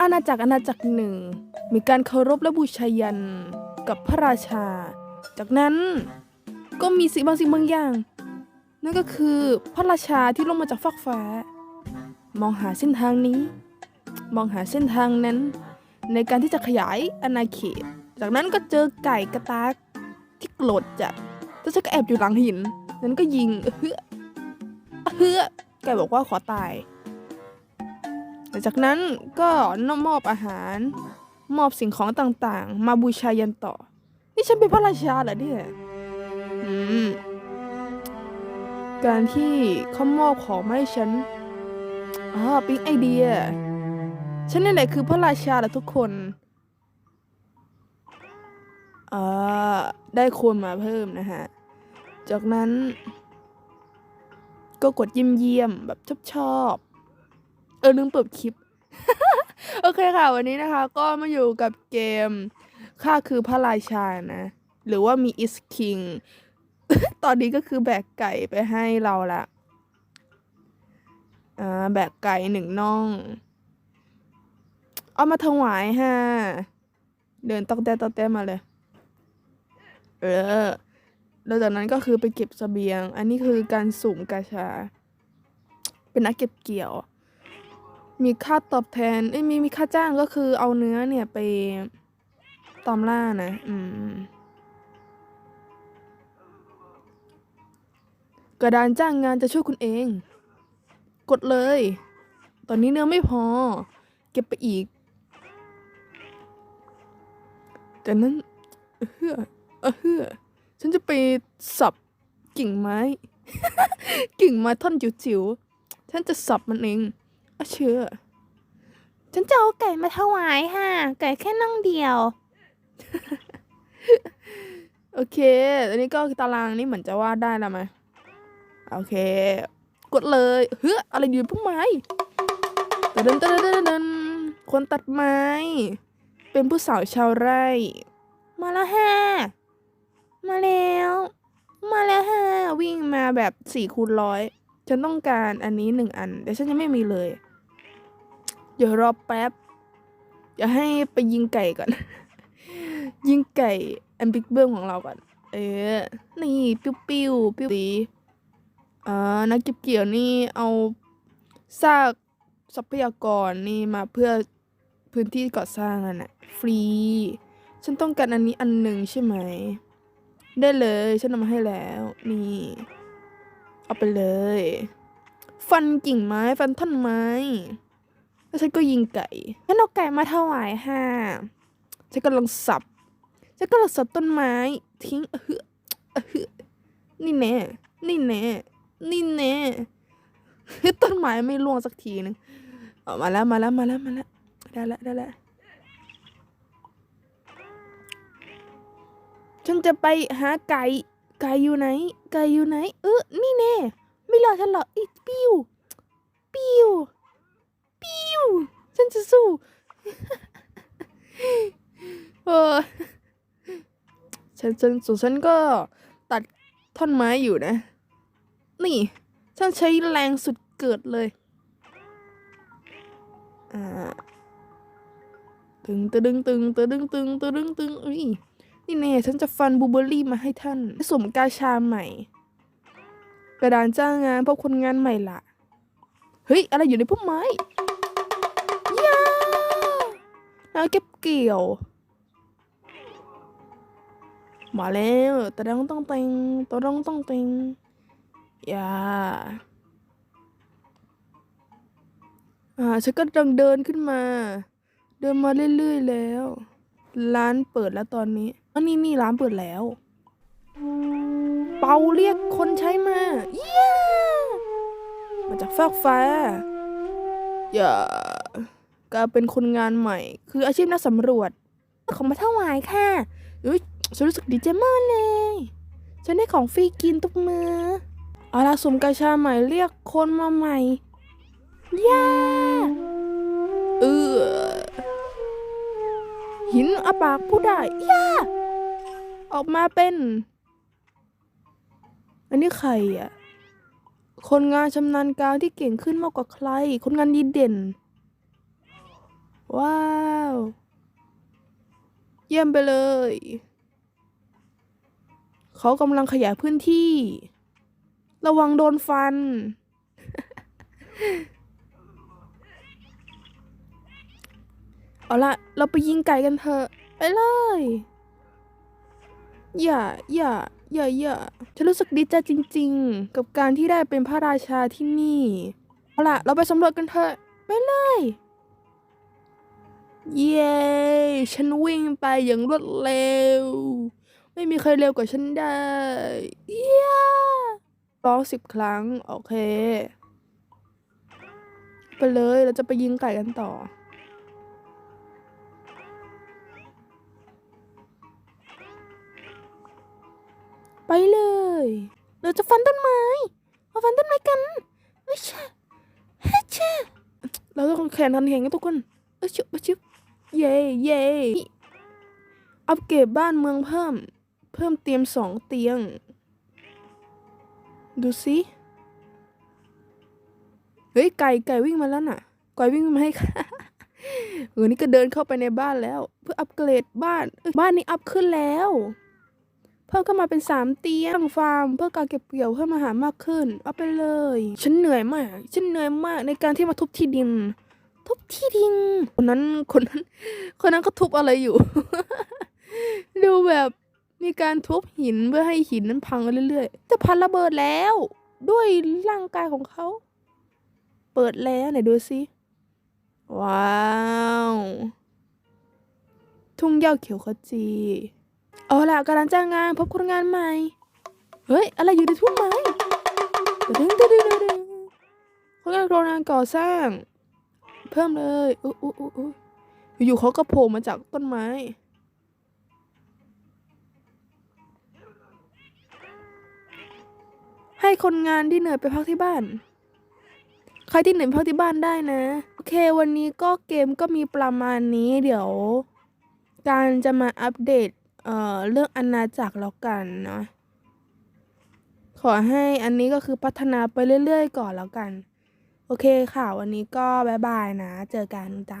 อาณาจักรอาณาจักรหนึ่ง มีการเคารพและบูชายันกับพระราชา จากนั้นก็มีสิ่งบางสิ่งบางอย่าง นั่นก็คือพระราชาที่ลงมาจากฟากฟ้า มองหาเส้นทางนี้ มองหาเส้นทางนั้น ในการที่จะขยายอาณาเขต จากนั้นก็เจอไก่กระตากที่โกรธจัดแล้วฉันก็แอบอยู่หลังหิน นั้นก็ยิงเฮือเฮือไก่บอกว่าขอตาย หลังจากนั้นก็นมอบอาหาร มอบสิ่งของต่างๆ มาบูชายันต่อ นี่ฉันเป็นพระราชาเหรอเนี่ยอืมการที่เขามอบของมาให้ฉันอ๋อปิ๊งไอเดีย ฉันนี่แหละคือพระราชาแหละทุกคนอ่าได้คนมาเพิ่มนะฮะ จากนั้น ก็กดเยี่ยมเยี่ยมๆแบบชอบชอบ เออลืมเปิดคลิป โอเคค่ะ วันนี้นะคะ ก็มาอยู่กับเกมข้าคือพระราชานะ หรือว่ามี is king ตอนนี้ก็คือแบกไก่ไปให้เราละอ่าแบกไก่หนึ่งน่อง เอามาถวายฮะ เดินตอกแตะตอกแตะมาเลย เออแล้วจากนั้นก็คือไปเก็บเสบียง อันนี้คือการสุ่มกาชา เป็นนักเก็บเกี่ยว มีค่าตอบแทนเอ้ยมีมีค่าจ้างก็คือเอาเนื้อเนี่ยไปตอมล่านะ อืม กระดานจ้างงานจะช่วยคุณเอง กดเลย ตอนนี้เนื้อไม่พอ เก็บไปอีกจากนั้นเออเฮือเออเฮือฉันจะไปสับกิ่งไม้ กิ่งไม้ท่อนจิ๋วๆ ฉันจะสับมันเอง เชื่อ ฉันจะเอาไก่มาถวายค่ะ ไก่แค่น่องเดียว โอเค อันนี้ก็ตารางนี้เหมือนจะวาดได้แล้วไหมโอเค กดเลย เฮ้ยอะไรอยู่พุ่มไม้ตะเดินตะเดินตะเดินตะเดินคนตัดไม้ เป็นผู้สาวชาวไร่ มาแล้วฮะมาแล้ว มาแล้วฮะวิ่งมาแบบสี่คูณร้อยฉันต้องการอันนี้หนึ่งอัน แต่ฉันยังไม่มีเลย เดี๋ยวรอแป๊บอย่าให้ไปยิงไก่ก่อน ยิงไก่แอันบิ๊กเบิ้มของเราก่อน เออ นี่ปิ้วปิ้วปิ้วสีอ่านักเก็บเกี่ยวนี่เอาซากทรัพยากรนี่มาเพื่อพื้นที่ก่อสร้างอะนะฟรี ฉันต้องการอันนี้อันหนึ่งใช่ไหม ได้เลยฉันเอามาให้แล้ว นี่ เอาไปเลย ฟันกิ่งไม้ ฟันท่อนไม้ แล้วฉันก็ยิงไก่ฉันเอาไก่มาถวายค่ะฉันกำลังสับ ฉันกำลังสับต้นไม้ ทิ้งเออเออนี่แน่ นี่แน่ นี่แน่ต้นไม้ไม่ร่วงสักทีนึงเอามาแล้วมาแล้วมาแล้วมาแล้วได้แล้วได้แล้วฉันจะไปหาไก่ ไก่อยู่ไหน ไก่อยู่ไหน เออนี่แน่ ไม่รอฉันหรอกอีปิ้วปิ้วู้ ฉันจะสู้เออฉันจนสุดฉันก็ตัดท่อนไม้อยู่นะ นี่ ฉันใช้แรงสุดเกิดเลยอ่าตึงตึงตึงตึงตึงตึงตึงอุ้ยนี่แน่ฉันจะฟันบูเบอรี่มาให้ท่านสมกาชาใหม่ กระดานจ้างงานพบคนงานใหม่ละเฮ้ย อะไรอยู่ในพุ่มไม้ แล้วเก็บเกี่ยว มาแล้วตะดองต้องเต็งตะดองต้องเต็งอย่าอ่าฉันก็ดังเดินขึ้นมา เดินมาเรื่อยๆแล้ว ร้านเปิดแล้วตอนนี้อันนี้นี่ร้านเปิดแล้ว เปาเรียกคนใช้มาเย้มาจากฟากฟ้าอย่า กลายเป็นคนงานใหม่ คืออาชีพนักสำรวจ ของมาถวายค่ะอุ้ยฉันรู้สึกดีใจมากเลย ฉันได้ของฟรีกินทุกมือเอาล่ะสมกาชาใหม่เรียกคนมาใหม่ย่าเออหินอาปากผู้ได้ย่าออกมาเป็น อันนี้ใครอะ คนงานชำนาญการที่เก่งขึ้นมากกว่าใคร คนงานดีเด่น ว้าว เยี่ยมไปเลย เขากำลังขยายพื้นที่ ระวังโดนฟัน เอาละเราไปยิงไก่กันเถอะ ไปเลย อย่า อย่า อย่า อย่า ฉันรู้สึกดีใจจริง ๆ กับการที่ได้เป็นพระราชาที่นี่ เอาล่ะเราไปสำรวจกันเถอะ ไปเลย เย้ ฉันวิ่งไปอย่างรวดเร็ว ไม่มีใครเร็วกว่าฉันได้ เย้ร้องสิบครั้ง โอเค ไปเลย เราจะไปยิงไก่กันต่อ ไปเลย เราจะฟันต้นไม้มาฟันต้นไม้กันเอ้ยช่เฮ้ยช่เราต้องแข่งทันแข่งกันทุกคนเอ้ยชุบเอ้ยชุบ เย่เย่อัปเกรดบ้านเมืองเพิ่ม เพิ่มเตียงสองเตียง ดูสิเฮ้ยไก่ไก่วิ่งมาแล้วน่ะไก่วิ่งมาให้ค่ะเออนี่ก็เดินเข้าไปในบ้านแล้ว เพื่ออัปเกรดบ้านบ้านนี้อัพขึ้นแล้ว เพิ่มเข้ามาเป็นสามเตียงฟาร์ม เพื่อการเก็บเกี่ยวเพิ่มาหามากขึ้น เอาไปเลย ฉันเหนื่อยมาก ฉันเหนื่อยมากในการที่มาทุบที่ดิน ทุบที่ดินคนนั้นคนนั้น คนนั้นก็ทุบอะไรอยู่ ดูแบบมีการทุบหินเพื่อให้หินนั้นพังเรื่อยๆ แต่พันระเบิดแล้ว ด้วยร่างกายของเขา เปิดแล้วไหนดูสิ ว้าว ทุ่งหญ้าเขียวขจี เอาล่ะกำลังจ้างงานพบคนงานใหม่ เฮ้ย อะไรอยู่ในทุ่งไม้ดึงดึงดึงดึงดึงคนงานโรงงานก่อสร้าง เพิ่มเลยอุ๊ยอุ๊ยอุ๊ยอุ๊ยอยู่ๆเขาก็โผล่มาจากต้นไม้ ให้คนงานที่เหนื่อยไปพักที่บ้าน ใครที่เหนื่อยพักที่บ้านได้นะ โอเควันนี้ก็เกมก็มีประมาณนี้เดี๋ยว การจะมาอัปเดตเอ่อเรื่องอาณาจักรแล้วกันเนาะขอให้อันนี้ก็คือพัฒนาไปเรื่อยๆ ก่อนแล้วกัน โอเคค่ะ วันนี้ก็บายบายนะ เจอกันจ้า